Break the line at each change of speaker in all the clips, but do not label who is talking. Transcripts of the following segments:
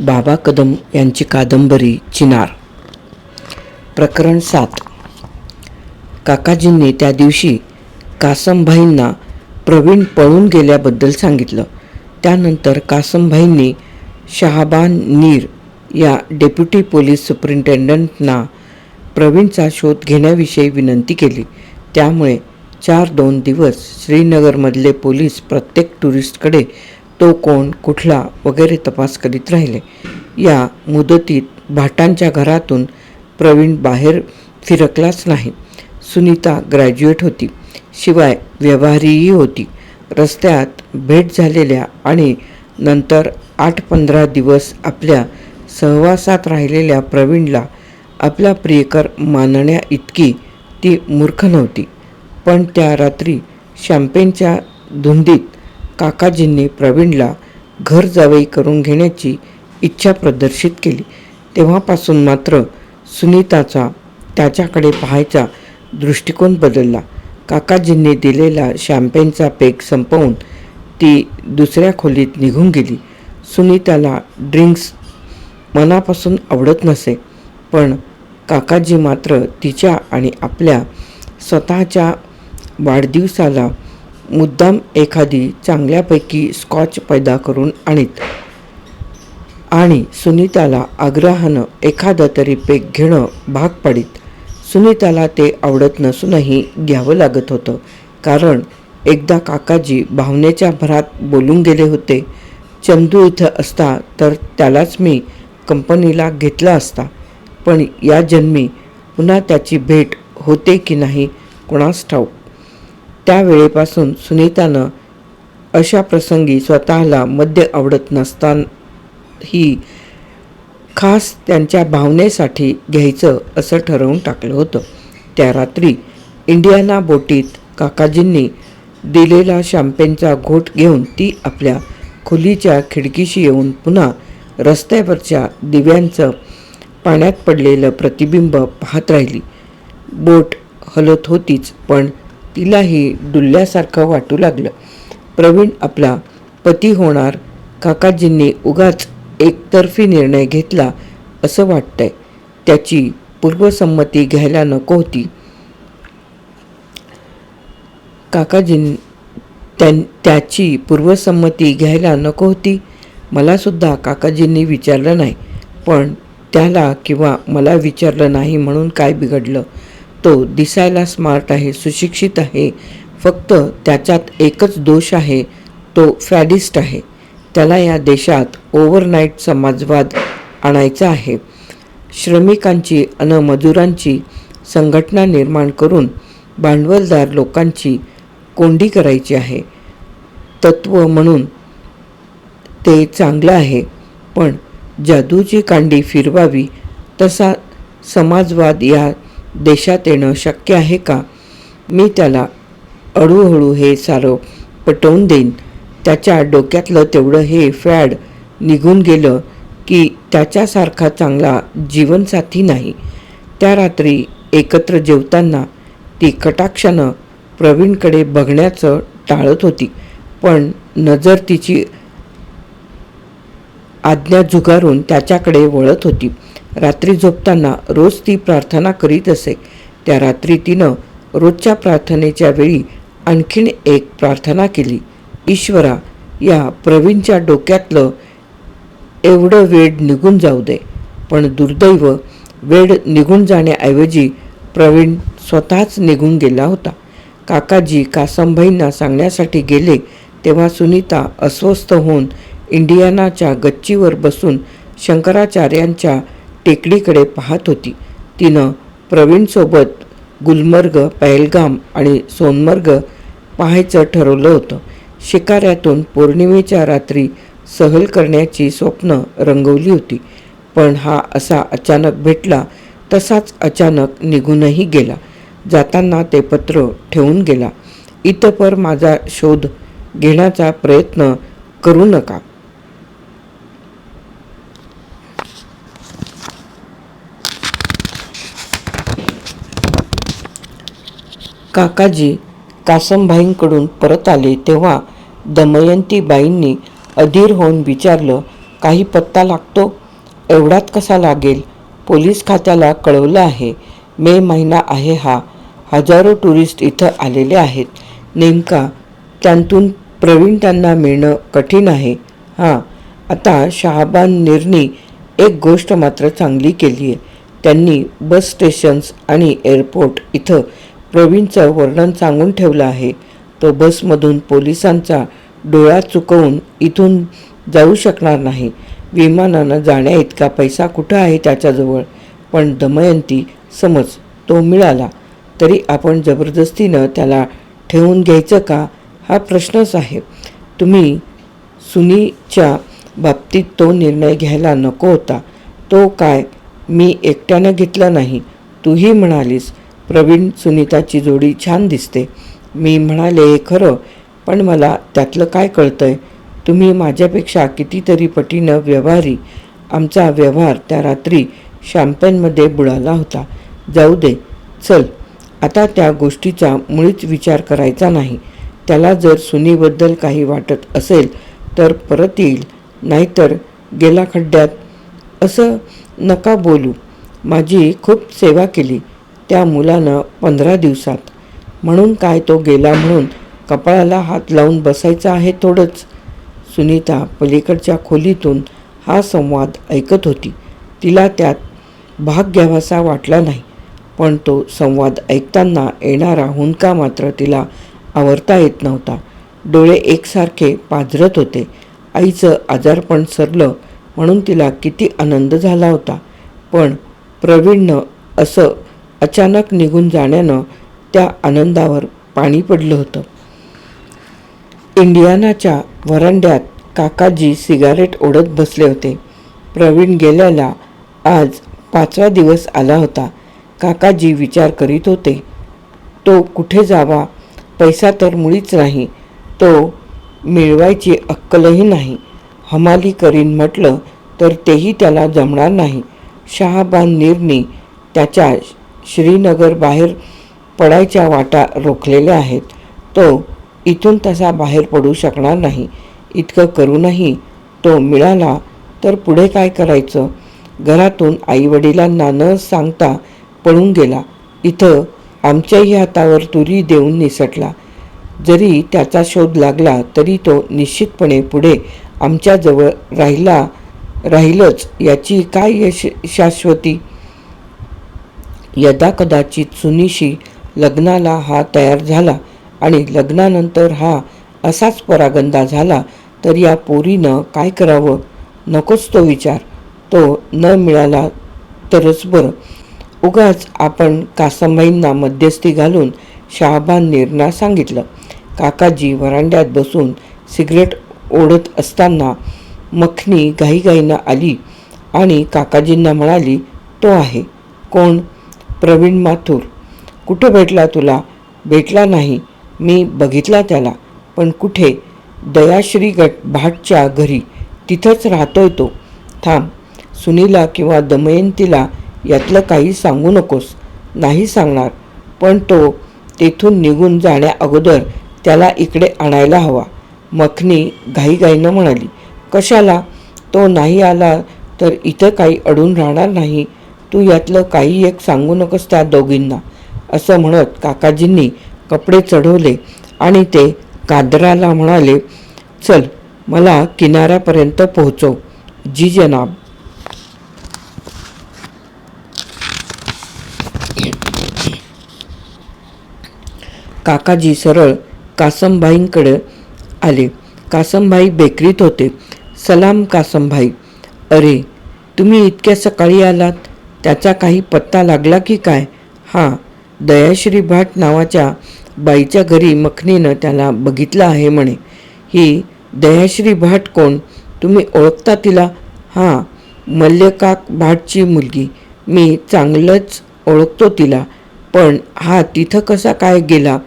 बाबा कदम यांची कादंबरी चिनार. प्रकरण सात. काकाजींनी त्या दिवशी कासमभाईंना प्रवीण पळून गेल्याबद्दल सांगितलं. त्यानंतर कासमभाईंनी शहाबान नीर या डेप्युटी पोलीस सुप्रिंटेंडंटना प्रवीणचा शोध घेण्याविषयी विनंती केली. त्यामुळे चार दोन दिवस श्रीनगरमधले पोलीस प्रत्येक टुरिस्टकडे तो कोण कुठला वगैरे तपास करीत राहिले. या मुदतीत भाटांच्या घरातून प्रवीण बाहेर फिरकलाच नाही. सुनीता ग्रॅज्युएट होती. शिवाय व्यवहारीही होती. रस्त्यात भेट झालेल्या आणि नंतर आठ पंधरा दिवस आपल्या सहवासात राहिलेल्या प्रवीणला आपला प्रियकर मानण्या इतकी ती मूर्ख नव्हती. पण त्या रात्री शॅम्पेनच्या धुंदीत काकाजींनी प्रवीणला घर जावई करून घेण्याची इच्छा प्रदर्शित केली. तेव्हापासून मात्र सुनीताचा त्याच्याकडे पाहायचा दृष्टिकोन बदलला. काकाजींनी दिलेला शॅम्पेनचा पेक संपवून ती दुसऱ्या खोलीत निघून गेली. सुनीताला ड्रिंक्स मनापासून आवडत नसे पण काकाजी मात्र तिच्या आणि आपल्या स्वतःच्या वाढदिवसाला मुद्दाम एखादी चांगल्यापैकी स्कॉच पैदा करून आणीत. आणि सुनीताला आग्रहानं एखादं तरी पेक घेणं भाग पडीत. सुनीताला ते आवडत नसूनही घ्यावं लागत होतं. कारण एकदा काकाजी भावनेच्या भरात बोलून गेले होते चंदू इथं असता तर त्यालाच मी कंपनीला घेतला असता. पण या जन्मी पुन्हा त्याची भेट होते की नाही कोणास ठाऊक? त्यावेळेपासून सुनीतानं अशा प्रसंगी स्वतःला मद्य आवडत नसतानाही खास त्यांच्या भावनेसाठी घ्यायचं असं ठरवून टाकलं होतं. त्या रात्री इंडियाना बोटीत काकाजींनी दिलेला शॅम्पेनचा घोट घेऊन ती आपल्या खोलीच्या खिडकीशी येऊन पुन्हा रस्त्यावरच्या दिव्यांचं पाण्यात पडलेलं प्रतिबिंब पाहत राहिली. बोट हलत होतीच पण तिलाही डुलल्यासारखं वाटू लागलं. प्रवीण आपला पती होणार काकाजींनी उगाच एकतर्फी निर्णय घेतला असं वाटतंय. त्याची पूर्वसंमती घ्यायला नको होती. काकाजीं त्यां त्याची पूर्वसंमती घ्यायला नको होती. मलासुद्धा काकाजींनी विचारलं नाही पण त्याला किंवा मला विचारलं नाही म्हणून काय बिघडलं? तो दिसायला स्मार्ट आहे सुशिक्षित आहे. फक्त त्याच्यात एकच दोष आहे तो फॅडिस्ट आहे. त्याला या देशात ओव्हरनाईट समाजवाद आणायचा आहे. श्रमिकांची अन मजुरांची संघटना निर्माण करून भांडवलदार लोकांची कोंडी करायची आहे. तत्व म्हणून ते चांगलं आहे पण जादूची कांडी फिरवावी तसा समाजवाद या देशात येणं शक्य आहे का? मी त्याला हळूहळू हे सारं पटवून देईन. त्याच्या डोक्यातलं तेवढं हे फॅड निघून गेलं की त्याच्यासारखा चांगला जीवनसाथी नाही. त्या रात्री एकत्र जेवताना ती कटाक्षानं प्रवीणकडे बघण्याचं टाळत होती पण नजर तिची आज्ञा झुगारून त्याच्याकडे वळत होती. रात्री झोपताना रोज ती प्रार्थना करीत असे. त्या रात्री तिनं रोजच्या प्रार्थनेच्या वेळी आणखीन एक प्रार्थना केली. ईश्वरा या प्रवीणच्या डोक्यातलं एवढं वेड निघून जाऊ दे. पण दुर्दैव वेड निघून जाण्याऐवजी प्रवीण स्वतःच निघून गेला होता. काकाजी कासमभाईंना सांगण्यासाठी गेले तेव्हा सुनीता अस्वस्थ होऊन इंडियानाच्या गच्चीवर बसून शंकराचार्यांच्या टेकडीकडे पाहत होती. तिनं प्रवीणसोबत गुलमर्ग पहलगाम आणि सोनमर्ग पाहायचं ठरवलं होतं. शिकाऱ्यातून पौर्णिमेच्या रात्री सहल करण्याची स्वप्न रंगवली होती. पण हा असा अचानक भेटला तसाच अचानक निघूनही गेला. जाताना ते पत्र ठेवून गेला. इतपर माझा शोध घेण्याचा प्रयत्न करू नका. काकाजी कासमभाईंकडून परत आले तेव्हा दमयंतीबाईंनी अधीर होऊन विचारलं काही पत्ता लागतो? एवढ्यात कसा लागेल? पोलीस खात्याला कळवलं आहे. मे महिना आहे हा. हजारो टुरिस्ट इथं आलेले आहेत. नेमका त्यांतून प्रवीण त्यांना मिळणं कठीण आहे. हां आता शहाबान निर्णी एक गोष्ट मात्र चांगली केली आहे त्यांनी बस स्टेशन्स आणि एअरपोर्ट इथं प्रवीणचं वर्णन सांगून ठेवलं आहे. तो बसमधून पोलिसांचा डोळा चुकवून इथून जाऊ शकणार नाही. विमानानं जाण्या इतका पैसा कुठं आहे त्याच्याजवळ? पण दमयंती समज तो मिळाला. तरी आपण जबरदस्तीनं त्याला ठेवून घ्यायचं का? हा प्रश्नच आहे तुम्ही सुनीच्या बाबतीत तो निर्णय घ्यायला नको होता. तो काय मी एकट्यानं घेतला नाही? तूही म्हणालीस प्रवीण सुनीताची जोडी छान दिसते. मी म्हणाले हे खरं पण मला त्यातलं काय कळतंय? तुम्ही माझ्यापेक्षा कितीतरी पटीनं व्यवहारी. आमचा व्यवहार त्या रात्री शॅम्पेनमध्ये बुडाला होता. जाऊ दे चल. आता त्या गोष्टीचा मुळीच विचार करायचा नाही. त्याला जर सुनीबद्दल काही वाटत असेल तर परत येईल. नाहीतर गेला खड्ड्यात. असं नका बोलू. माझी खूप सेवा केली. त्या मुलानं पंधरा दिवसात. म्हणून काय तो गेला म्हणून कपाळाला हात लावून बसायचं आहे थोडंच. सुनीता पलीकडच्या खोलीतून हा संवाद ऐकत होती. तिला त्यात भाग घ्यावासा वाटला नाही पण तो संवाद ऐकताना येणारा हुंदका मात्र तिला आवरता येत नव्हता. डोळे एकसारखे पाझरत होते. आईचं आजारपण सरलं म्हणून तिला किती आनंद झाला होता. पण प्रवीणनं असं अचानक निघून जाण्यानं त्या आनंदावर पाणी पडलं होतं. इंडियानाच्या वरांड्यात काकाजी सिगारेट ओढत बसले होते. प्रवीण गेल्याला आज पाचवा दिवस आला होता. काकाजी विचार करीत होते तो कुठे जावा? पैसा तर मुळीच नाही. तो मिळवायची अक्कलही नाही. हमाली करीन म्हटलं तर तेही त्याला जमणार नाही. शहाबान निर्नी त्याच्या श्रीनगर बाहेर पडायच्या वाटा रोखलेल्या आहेत. तो इथून तसा बाहेर पडू शकणार नाही. इतकं करूनही तो मिळाला तर पुढे काय करायचं? घरातून आईवडिलांना न सांगता पळून गेला. इथं आमच्याही हातावर तुरी देऊन निसटला. जरी त्याचा शोध लागला तरी तो निश्चितपणे पुढे आमच्याजवळ राहिला राहीलच याची काय यश शाश्वती? यदा कदाचित सुनीशी लग्नाला हा तयार झाला आणि लग्नानंतर हा असाच परागंदा झाला तर या पोरीनं काय करावं? नकोच तो विचार. तो न मिळाला तरच बरं. उगाच आपण कासंबाईंना मध्यस्थी घालून शहाबान निर्णा सांगितलं. काकाजी वरांड्यात बसून सिगरेट ओढत असताना मखनी घाईघाईनं आली आणि काकाजींना म्हणाली तो आहे. कोण? प्रवीण माथूर कुठं भेटला तुला? भेटला नाही. मी बघितला त्याला. पण कुठे? दयाश्री गट भाटच्या घरी. तिथंच राहतोय तो. थांब. सुनीला किंवा दमयंतीला यातलं काही सांगू नकोस. नाही सांगणार. पण तो तेथून निघून जाण्या अगोदर त्याला इकडे आणायला हवा. मखनी घाईघाईनं म्हणाली. कशाला? तो नाही आला तर इथं काही अडून राहणार नाही. तू यातलं काही एक सांगू नकोस त्या दोघींना. असं म्हणत काकाजींनी कपडे चढवले आणि ते कादराला म्हणाले चल मला किनाऱ्यापर्यंत पोहोचव जी जनाब काकाजी सरळ कासमभाईंकडे आले. कासमभाई बेकरीत होते. सलाम कासमभाई. अरे तुम्ही इतक्या सकाळी आलात? त्याचा काही पत्ता लागला की काय? हां दयाश्री भाट नावाच्या बाईच्या घरी मखनीनं त्याला बघितलं आहे म्हणे. ही दयाश्री भाट कोण? तुम्ही ओळखता तिला? हां मल्लकाक भाटची मुलगी. मी चांगलंच ओळखतो तिला. पण हा तिथं कसा काय गेला?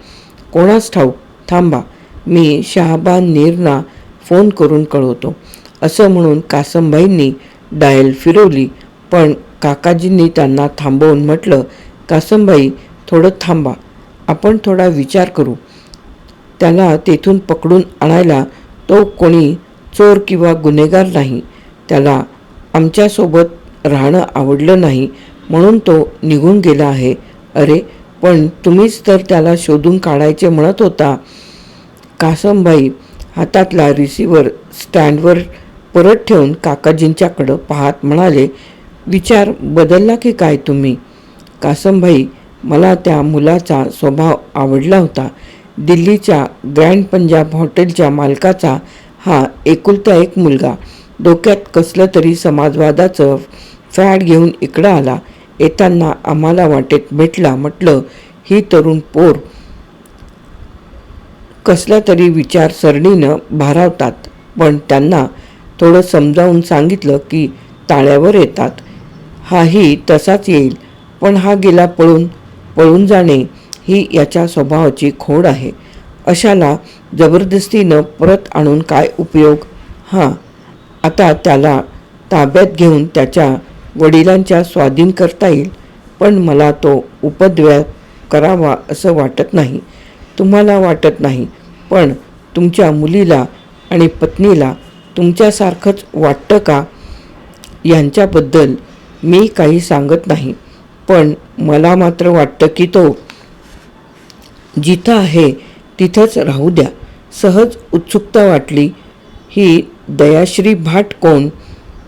कोणास ठाऊक? थांबा मी शहाबान नीरना फोन करून कळवतो. असं म्हणून कासमबाईंनी डायल फिरवली पण काकाजींनी त्यांना थांबवून म्हटलं कासमबाई थोडं थांबा. आपण थोडा विचार करू. त्याला तेथून पकडून आणायला तो कोणी चोर किंवा गुन्हेगार नाही. त्याला आमच्यासोबत राहणं आवडलं नाही म्हणून तो निघून गेला आहे. अरे पण तुम्हीच तर त्याला शोधून काढायचे म्हणत होता. कासमबाई हातातला रिसिव्हर स्टँडवर परत ठेवून काकाजींच्याकडं पाहत म्हणाले विचार बदलला की काय तुम्ही? कासमभाई मला त्या मुलाचा स्वभाव आवडला होता. दिल्लीच्या ग्रँड पंजाब हॉटेलच्या मालकाचा हा एकुलता एक मुलगा. डोक्यात कसलं तरी समाजवादाचं फॅड घेऊन इकडं आला. येताना आम्हाला वाटेत भेटला म्हटलं ही तरुण पोर कसल्या तरी विचारसरणीनं भारावतात. पण त्यांना थोडं समजावून सांगितलं की ताळ्यावर येतात. हाही तसाच येईल. पण हा गेला पळून पळून जाणे ही याच्या स्वभावाची खोड आहे. अशाला जबरदस्तीनं परत आणून काय उपयोग? हां आता त्याला ताब्यात घेऊन त्याच्या वडिलांच्या स्वाधीन करता येईल. पण मला तो उपद्व्याप करावा असं वाटत नाही. तुम्हाला वाटत नाही. पण तुमच्या मुलीला आणि पत्नीला तुमच्यासारखंच वाटतं का? यांच्याबद्दल मी काही सांगत नाही पण मला मात्र वाटतं की तो जिथं आहे तिथंच राहू द्या. सहज उत्सुकता वाटली. ही दयाश्री भाट कोण?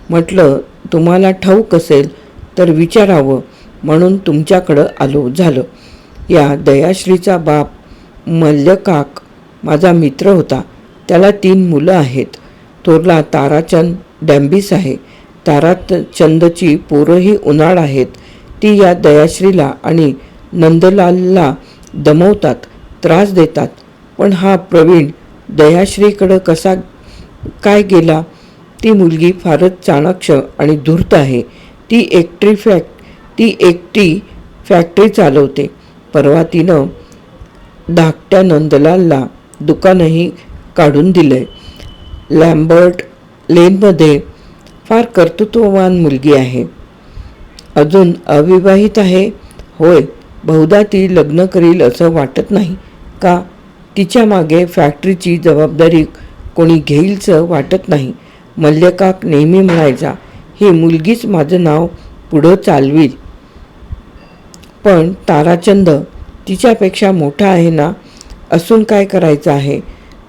म्हटलं तुम्हाला ठाऊक असेल तर विचारावं म्हणून तुमच्याकडं आलो झालं. या दयाश्रीचा बाप मल्लकाक माझा मित्र होता. त्याला तीन मुलं आहेत. थोरला ताराचंद डॅम्बिस आहे. तारात चंदची पोरंही उन्हाळ आहेत. ती या दयाश्रीला आणि नंदलालला दमवतात त्रास देतात. पण हा प्रवीण दयाश्रीकडं कसा काय गेला? ती मुलगी फारच चाणाक्ष आणि धूर्त आहे. ती एकटी फॅक् ती एकटी फॅक्टरी चालवते. परवा तिनं धाकट्या नंदलालला दुकानही काढून दिलंय. लॅम्बर्ट लेनमध्ये फार कर्तृत्ववान मुलगी आहे. अजून अविवाहित आहे. होय बहुधा ती लग्न करील असं वाटत नाही का? तिच्यामागे फॅक्टरीची जबाबदारी कोणी घेईलचं वाटत नाही. मल्लकाक नेहमी म्हणायचा ही मुलगीच माझं नाव पुढं चालवील. पण ताराचंद तिच्यापेक्षा मोठा आहे ना? असून काय करायचं आहे?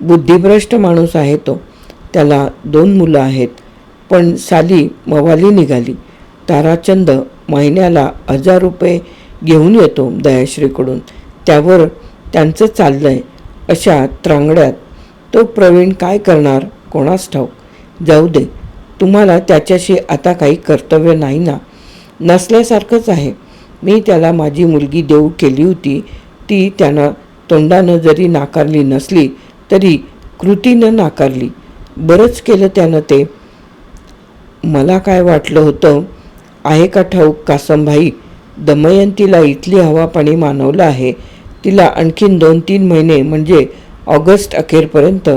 बुद्धिभ्रष्ट माणूस आहे तो. त्याला दोन मुलं आहेत. पण साली मवाली निघाली. ताराचंद महिन्याला हजार रुपये घेऊन येतो दयाश्रीकडून. त्यावर त्यांचं चाललं आहे अशा त्रांगड्यात. तो प्रवीण काय करणार? कोणास ठाऊक? जाऊ दे. तुम्हाला त्याच्याशी आता काही कर्तव्य नाही ना? नसल्यासारखंच आहे. मी त्याला माझी मुलगी देऊ केली होती. ती त्यानं तोंडानं जरी नाकारली नसली तरी कृतीनं नाकारली. बरंच केलं त्यानं ते. मला काय वाटलं होतं? आहे का ठाऊक? कासमभाई दमयंतीला इथली हवा पाणी मानवलं आहे. तिला आणखीन दोन तीन महिने म्हणजे ऑगस्ट अखेरपर्यंत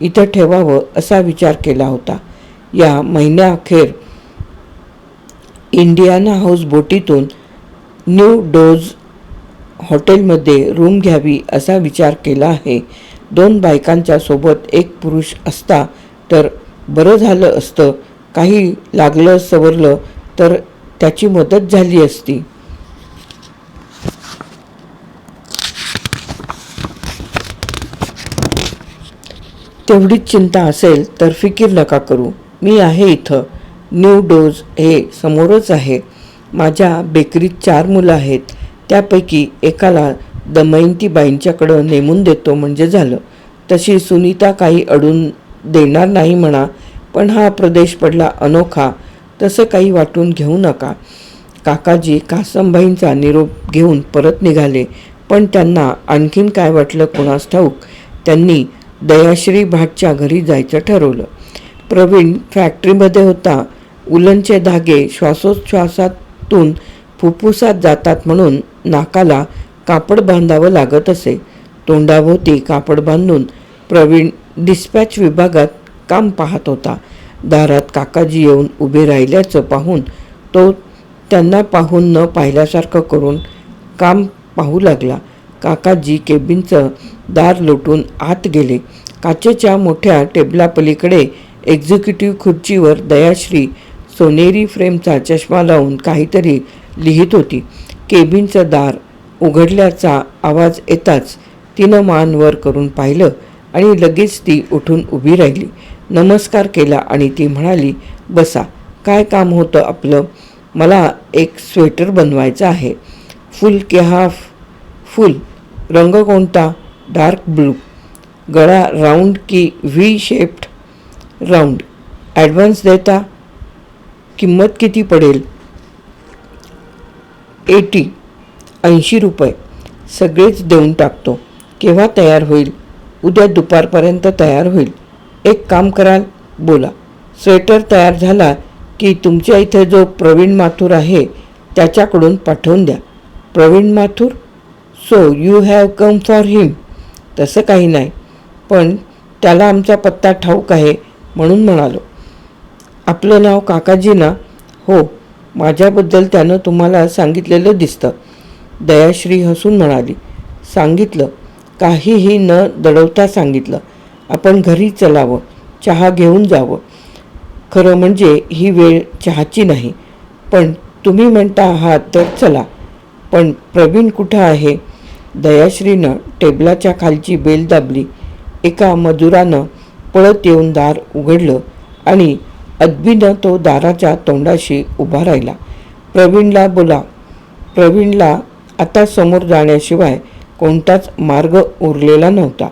इथं ठेवावं असा विचार केला होता. या महिन्याअखेर इंडियाना हाऊस बोटीतून न्यू डोज हॉटेलमध्ये रूम घ्यावी असा विचार केला आहे. दोन बायकांच्या सोबत एक पुरुष असता तर बरं झालं असतं. काही लागलं सवरलं तर त्याची मदत झाली असती. तेवढीच चिंता असेल तर फिकीर नका करू. मी आहे इथं. न्यू डोज हे समोरच आहे. माझ्या बेकरीत चार मुलं आहेत. त्यापैकी एकाला दमयंतीबाईंच्याकडं नेमून देतो म्हणजे झालं. तशी सुनीता काही अडून देणार नाही म्हणा पण हा प्रदेश पडला अनोखा तसं काही वाटून घेऊ नका. काकाजी कासमबाईंचा निरोप घेऊन परत निघाले पण त्यांना आणखीन काय वाटलं कोणास ठाऊक त्यांनी दयाश्री भाटच्या घरी जायचं ठरवलं. प्रवीण फॅक्टरीमध्ये होता उलनचे धागे श्वासोच्छ्वासातून फुफ्फुसात जातात म्हणून नाकाला कापड बांधावं लागत असे. तोंडाभोवती कापड बांधून प्रवीण डिस्पॅच विभागात काम पाहत होता. दारात काकाजी येऊन उभे राहिल्याचं पाहून तो त्यांना पाहून न पाहिल्यासारखं करून काम पाहू लागला. काकाजी केबिनचं दार लोटून आत गेले. काचेच्या मोठ्या टेबलापलीकडे एक्झिक्युटिव्ह खुर्चीवर दयाश्री सोनेरी फ्रेमचा चष्मा लावून काहीतरी लिहित होती. केबिनचं दार उघडल्याचा आवाज येताच तिनं मान वर करून पाहिलं आणि लगेच ती उठून उभी राहिली. नमस्कार केला आणि ती म्हणाली बसा काय काम होतं आपलं? मला एक स्वेटर बनवायचं आहे. फुल के हाफ फुल. रंग कोणता? Dark blue. गळा राऊंड की व्ही शेप्ड राऊंड. ॲडव्हान्स देता? किंमत किती पडेल? एटी. ऐंशी रुपये. सगळेच देऊन टाकतो. केव्हा तयार होईल? उद्या दुपारपर्यंत तयार होईल. एक काम कराल बोला. स्वेटर तयार झाला की तुमच्या इथे जो प्रवीण माथूर आहे त्याच्याकडून पाठवून द्या. Praveen Mathur? So you have come for him तसं काही नाही. पण त्याला आमचा पत्ता ठाऊक आहे म्हणून म्हणालो. आपलं नाव काकाजी ना हो माझ्याबद्दल त्यानं तुम्हाला सांगितलेलं दिसतं. दयाश्री हसून म्हणाली. सांगितलं. काहीही न दडवता सांगितलं. आपण घरी चलावं चहा घेऊन जावं. खरं म्हणजे ही वेळ चहाची नाही. पण तुम्ही म्हणता आहात तर चला. पण प्रवीण कुठं आहे? दयाश्रीनं टेबलाच्या खालची बेल दाबली. एका मजुरानं पळत येऊन दार उघडलं आणि अदबीनं तो दाराच्या तोंडाशी उभा राहिला. प्रवीणला बोला प्रवीणला आता समोर जाण्याशिवाय कोणताच मार्ग उरलेला नव्हता.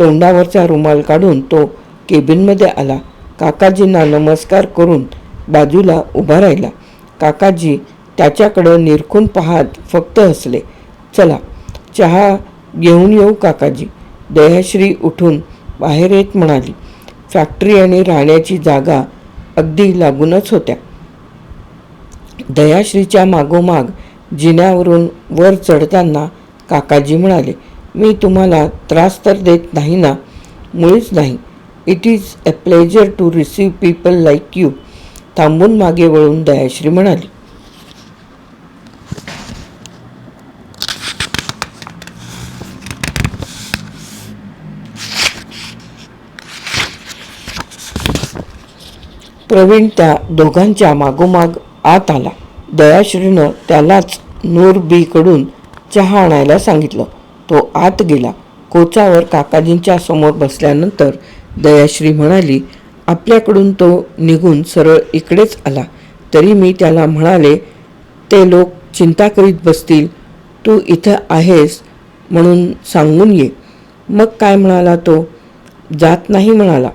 तोंडावरचा रुमाल काढून तो केबिनमध्ये आला. काकाजींना नमस्कार करून बाजूला उभा राहिला. काकाजी त्याच्याकडं निरखून पाहत फक्त हसले. चला चहा घेऊन येऊ काकाजी. दयाश्री उठून बाहेर येत म्हणाली. फॅक्टरी आणि राहण्याची जागा अगदी लागूनच होत्या. दयाश्रीच्या मागोमाग जिन्यावरून वर चढताना काकाजी म्हणाले मी तुम्हाला त्रास तर देत नाही ना? मुळीच नाही. It is a pleasure to receive people like you थांबून मागे वळून दयाश्री म्हणाली. प्रवीण त्या दोघांच्या मागोमाग आत आला. दयाश्रीनं त्यालाच नूर बीकडून चहा आणायला सांगितलं. तो आत गेला. कोचावर काकाजींच्या समोर बसल्यानंतर दयाश्री म्हणाली आपल्याकडून तो निघून सरळ इकडेच आला. तरी मी त्याला म्हणाले ते लोक चिंता करीत बसतील. तू इथं आहेस म्हणून सांगून ये. मग काय म्हणाला तो? जात नाही म्हणाला.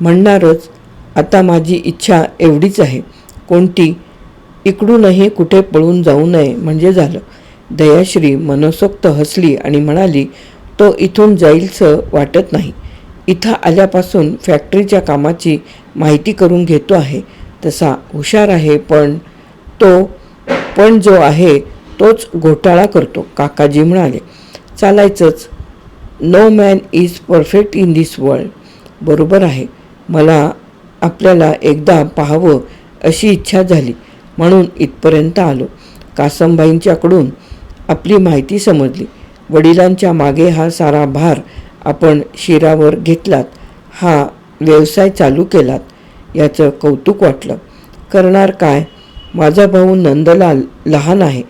म्हणणारच. आता माझी इच्छा एवढीच आहे. कोणती? इकडूनही कुठे पळून जाऊ नये. म्हणजे झालं. दयाश्री मनसोक्त हसली आणि म्हणाली तो इथून जाईलसं वाटत नाही. इथं आल्यापासून फॅक्टरीच्या कामाची माहिती करून घेतो आहे. तसा हुशार आहे पण तो पण जो आहे तोच घोटाळा करतो काकाजी म्हणाले. चालायचंच. No man is perfect in this world बरोबर आहे. मला आपल्याला एकदा पाहावं अशी इच्छा झाली. म्हणून इथपर्यंत आलो. कासमबाईंच्याकडून आपली माहिती समजली. वडिलांच्या मागे हा सारा भार आपण शिरावर घेतलात. हा व्यवसाय चालू केलात याचं कौतुक वाटलं. करणार काय? माझा भाऊ नंदलाल लहान आहे.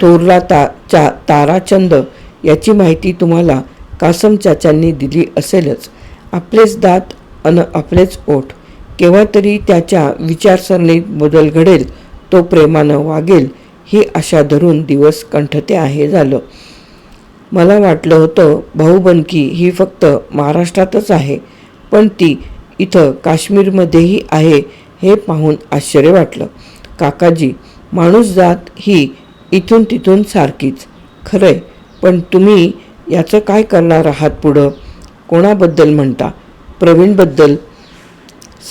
थोरला ता चा ताराचंद याची माहिती तुम्हाला कासम चाचांनी दिली असेलच. आपलेच दात अन आपलेच ओठ. केव्हा तरी त्याच्या विचारसरणीत बदल घडेल तो प्रेमानं वागेल. ही आशा धरून दिवस कंठते आहे झालं. मला वाटलं होतं भाऊबंदकी ही फक्त महाराष्ट्रातच आहे पण ती इथं काश्मीरमध्येही आहे हे पाहून आश्चर्य वाटलं. काकाजी माणूस जात ही इथून तिथून सारखीच. खरंय पण तुम्ही याचं काय करणार आहात पुढं? कोणाबद्दल म्हणता? प्रवीणबद्दल?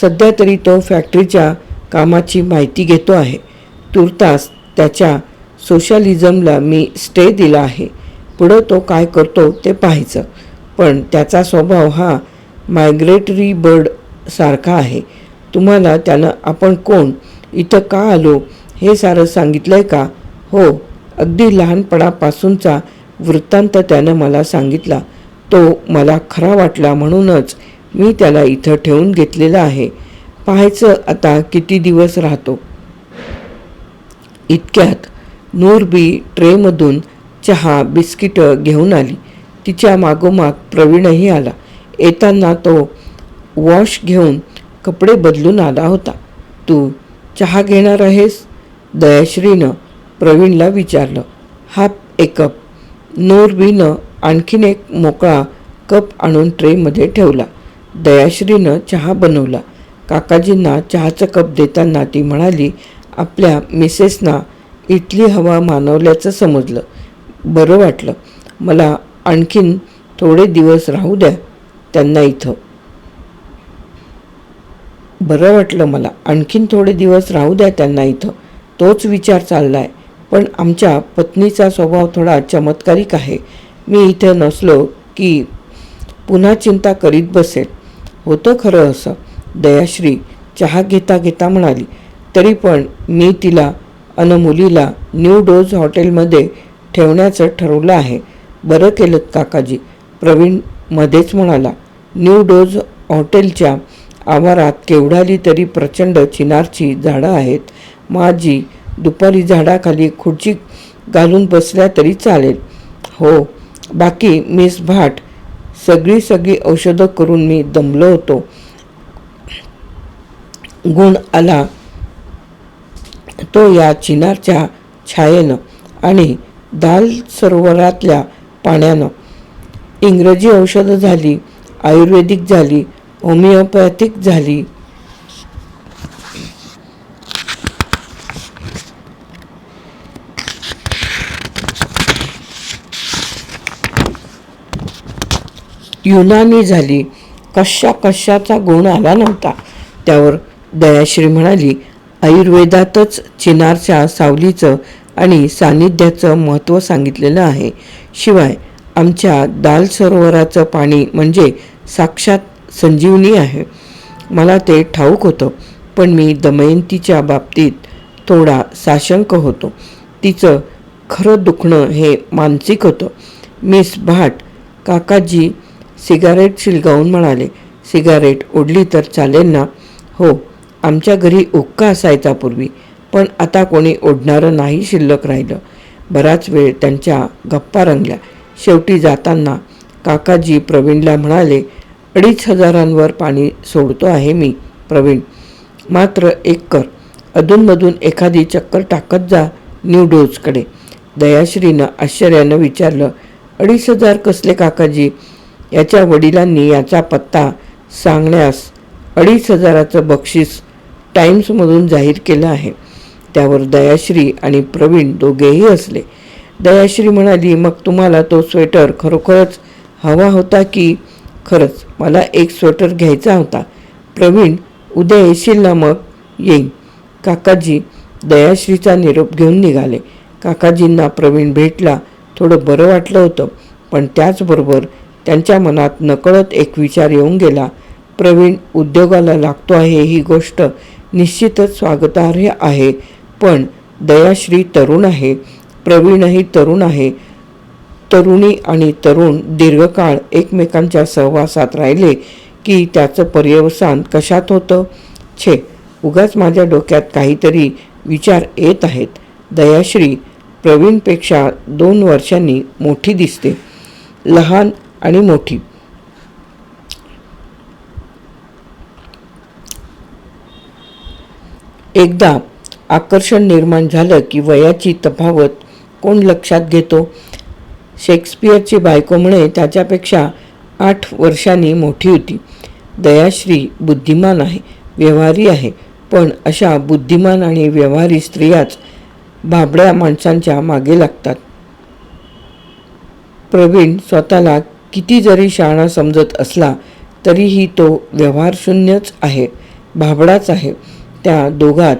सध्या तरी तो फॅक्टरीच्या कामाची माहिती घेतो आहे. तुर्तास त्याच्या सोशलिझमला मी स्टे दिला आहे. पुढं तो काय करतो ते पाहायचं. पण त्याचा स्वभाव हा मायग्रेटरी बर्ड सारखा आहे. तुम्हाला त्यानं आपण कोण? इथं का आलो? हे सारं सांगितलं आहे का? हो अगदी लहानपणापासूनचा वृत्तांत त्यानं मला सांगितला. तो मला खरा वाटला म्हणूनच मी त्याला इथं ठेवून घेतलेला आहे. पाहायचं आता किती दिवस राहतो. इतक्यात नूरबी ट्रेमधून चहा बिस्किटं घेऊन आली. तिच्या मागोमाग प्रवीणही आला. येताना तो वॉश घेऊन कपडे बदलून आला होता. तू चहा घेणार आहेस? दयाश्रीनं प्रवीणला विचारलं. हा एक कप. नूरबीनं आणखीन एक मोकळा कप आणून ट्रेमध्ये ठेवला. दयाश्रीनं चहा बनवला. काकाजींना चहाचा कप देताना ती म्हणाली आपल्या मिसेसना इटली हवा मानवल्याचं समजलं. बरं वाटलं. मला आणखीन थोडे दिवस राहू द्या त्यांना इथं. बरं वाटलं मला आणखीन थोडे दिवस राहू द्या त्यांना इथं. तोच विचार चाललाय. पण आमच्या पत्नीचा स्वभाव थोडा चमत्कारिक आहे. मी इथं नसलो की पुन्हा चिंता करीत बसेल. होतं खरं असं. दयाश्री चहा घेता घेता म्हणाली तरी पण मी तिला अन मुलीला न्यू डोज हॉटेलमध्ये ठेवण्याचं ठरवलं आहे. बरं केलं काकाजी. प्रवीण मध्येच म्हणाला न्यू डोज हॉटेलच्या आवारात केवढाली तरी प्रचंड चिनारची झाडं आहेत. माझी दुपारी झाडाखाली खुर्ची घालून बसल्या तरी चालेल. हो. बाकी मिस भाट सगळी सगळी औषधं करून मी दमलो होतो. गुण आला तो या चिनारच्या छायेनं आणि दाल सरोवरातल्या पाण्यानं. इंग्रजी औषधं झाली आयुर्वेदिक झाली होमिओपॅथिक झाली. युनानी झाली. कशा कशाचा गुण आला नव्हता? त्यावर दयाश्री म्हणाली आयुर्वेदातच चिनारच्या सावलीचं आणि सान्निध्याचं महत्त्व सांगितलेलं आहे. शिवाय आमच्या दाल सरोवराचं पाणी म्हणजे साक्षात संजीवनी आहे. मला ते ठाऊक होतं पण मी दमयंतीच्या बाबतीत थोडा साशंक होतो. तिचं खरं दुखणं हे मानसिक होतं. मिस भाट काकाजी सिगारेट शिलगावून म्हणाले सिगारेट ओढली तर चालेल ना? हो आमच्या घरी उक्का असायचा पूर्वी पण आता कोणी ओढणारं नाही शिल्लक राहिलं. बराच वेळ त्यांच्या गप्पा रंगल्या. शेवटी जाताना काकाजी प्रवीणला म्हणाले अडीच हजारांवर पाणी सोडतो आहे मी प्रवीण. मात्र एक कर. अधूनमधून एखादी चक्कर टाकत जा न्यू डोजकडे. दयाश्रीनं आश्चर्यानं विचारलं अडीच हजार कसले काकाजी? याच्या वडिलांनी याचा पत्ता सांगण्यास अडीच हजाराचं बक्षीस टाईम्समधून जाहीर केलं आहे. त्यावर दयाश्री आणि प्रवीण दोघेही असले. दयाश्री म्हणाली मग तुम्हाला तो स्वेटर खरोखरच हवा होता की? खरंच मला एक स्वेटर घ्यायचा होता. प्रवीण उद्या येशील ना मग? येईन. काकाजी दयाश्रीचा निरोप घेऊन निघाले. काकाजींना प्रवीण भेटला थोडं बरं वाटलं होतं पण त्याचबरोबर त्यांच्या मनात नकळत एक विचार येऊन गेला. प्रवीण उद्योगाला लागतो आहे ही गोष्ट निश्चितच स्वागतार्ह आहे. पण दयाश्री तरुण आहे प्रवीणही तरुण आहे. तरुणी आणि तरुण दीर्घकाळ एकमेकांच्या सहवासात राहिले की त्याचं पर्यवसान कशात होतं? छे उगाच माझ्या डोक्यात काहीतरी विचार येत आहेत. दयाश्री प्रवीणपेक्षा दोन वर्षांनी मोठी दिसते. लहान आणि मोठी. एकदा आकर्षण निर्माण झालं की वयाची तफावत कोण लक्षात घेतो? शेक्सपियरची बायको म्हणे त्याच्यापेक्षा आठ वर्षांनी मोठी होती. दयाश्री बुद्धिमान आहे व्यवहारी आहे पण अशा बुद्धिमान आणि व्यवहारी स्त्रियाच भाबड्या माणसांच्या मागे लागतात. प्रवीण स्वतःला किती जरी शाळा समजत असला तरीही तो व्यवहारशून्यच आहे भाबडाच आहे. त्या दोघात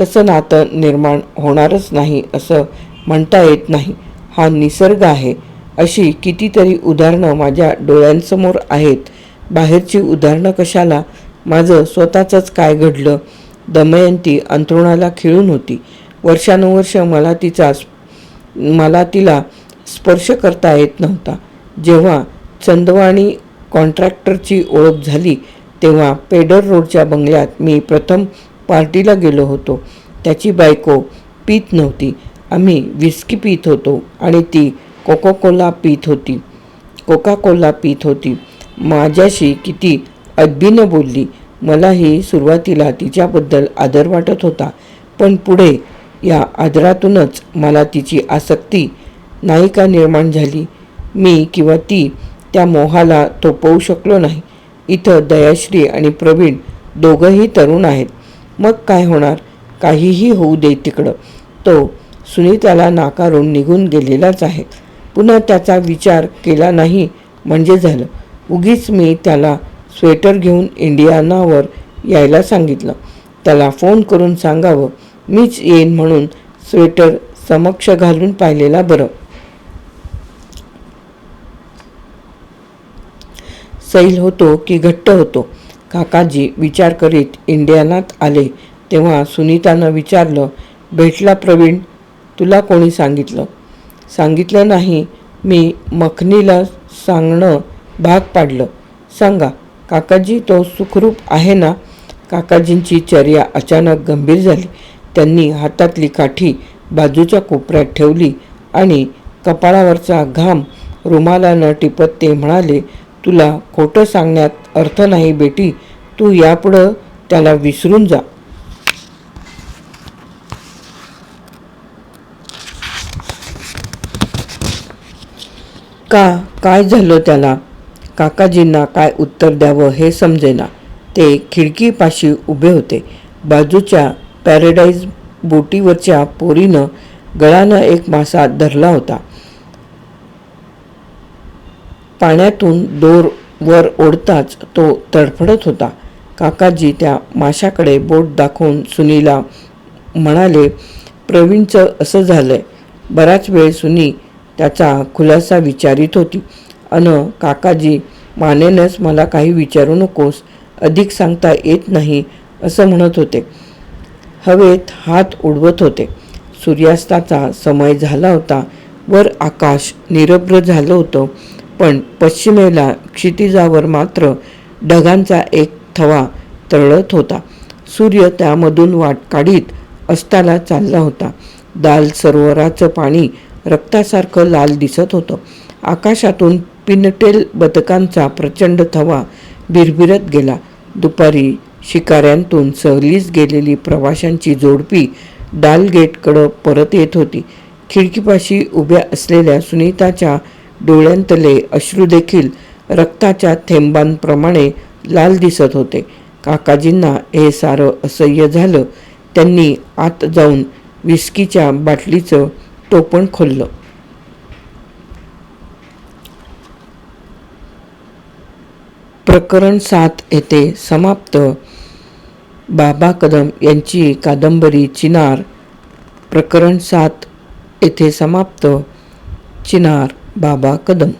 तसं नातं निर्माण होणारच नाही असं म्हणता येत नाही. हा निसर्ग आहे. अशी कितीतरी उदाहरणं माझ्या डोळ्यांसमोर आहेत. बाहेरची उदाहरणं कशाला? माझं स्वतःचंच काय घडलं? दमयंती अंथरुणाला खिळून होती. वर्षानुवर्ष मला तिचा मला तिला स्पर्श करता येत नव्हता. जेव्हा चंदवाणी कॉन्ट्रॅक्टरची ओळख झाली तेव्हा पेडर रोडच्या बंगल्यात मी प्रथम पार्टीला गेलो होतो. त्याची बायको पीत नव्हती. आम्ही विस्की पीत होतो आणि ती कोको कोला पीत होती. कोका कोला पीत होती. माझ्याशी किती अदबीनं बोलली. मलाही सुरुवातीला तिच्याबद्दल आदर वाटत होता. पण पुढे या आदरातूनच मला तिची आसक्ती नाही का निर्माण झाली. मी किंवा ती त्या मोहाला तोपवू शकलो नाही. इथं दयाश्री आणि प्रवीण दोघंही तरुण आहेत. मग काय होणार? काहीही होऊ दे तिकडं. तो सुनीताला नाकारून निघून गेलेलाच आहे. पुन्हा त्याचा विचार केला नाही म्हणजे झालं. उगीच मी त्याला स्वेटर घेऊन इंडियानावर यायला सांगितलं. त्याला फोन करून सांगावं मीच येईन म्हणून स्वेटर समक्ष घालून पाहिलेला बरं. सैल होतो की घट्ट होतो. काकाजी विचार करीत इंडियानात आले तेव्हा सुनीतानं विचारलं भेटला प्रवीण तुला कोणी सांगितलं? सांगितलं नाही मी मखनीला सांगणं भाग पाडलं. सांगा काकाजी तो सुखरूप आहे ना? काकाजींची चर्या अचानक गंभीर झाली. त्यांनी हातातली काठी बाजूच्या कोपऱ्यात ठेवली आणि कपाळावरचा घाम रुमालानं टिपत ते म्हणाले तुला खोटं सांगण्यात अर्थ नाही बेटी. तू यापुढं त्याला विसरून जा. का काय झालं त्याला? काकाजींना काय उत्तर द्यावं हे समजेना. ते खिडकीपाशी उभे होते. बाजूच्या पॅरेडाईज बोटीवरच्या पोरीनं गळानं एक मासा धरला होता. पाण्यातून दोर वर ओढताच तो तडफडत होता. काकाजी त्या माशाकडे बोट दाखवून सुनीला म्हणाले प्रवीणचं असं झालंय. बराच वेळ सुनी त्याचा खुलासा विचारित होती. अन काकाजी मानेनच मला काही विचारू नकोस अधिक सांगता येत नाही असं म्हणत होते. हवेत हात उडवत होते. सूर्यास्ताचा समय झाला होता. वर आकाश निरभ्र झालं होतं. पण पश्चिमेला क्षितिजावर मात्र ढगांचा एक थवा तरळत होता. सूर्य त्यामधून वाट काढीत अस्ताला चालला होता. दाल सरोवराचं पाणी रक्तासारखं लाल दिसत होतं. आकाशातून पिनटेल बदकांचा प्रचंड थवा बिरबिरत गेला. दुपारी शिकाऱ्यांतून सहलीच गेलेली प्रवाशांची जोडपी डाल गेटकडं परत येत होती. खिडकीपाशी उभ्या असलेल्या सुनीताच्या डोळ्यांतले अश्रू देखील रक्ताच्या थेंबांप्रमाणे लाल दिसत होते. काकाजींना हे सारं असह्य झालं. त्यांनी आत जाऊन विस्कीच्या बाटलीचं टोपण खोललं. प्रकरण सात येथे समाप्त. बाबा कदम यांची कादंबरी चिनार. प्रकरण सात येथे समाप्त. चिनार. बाबा कदम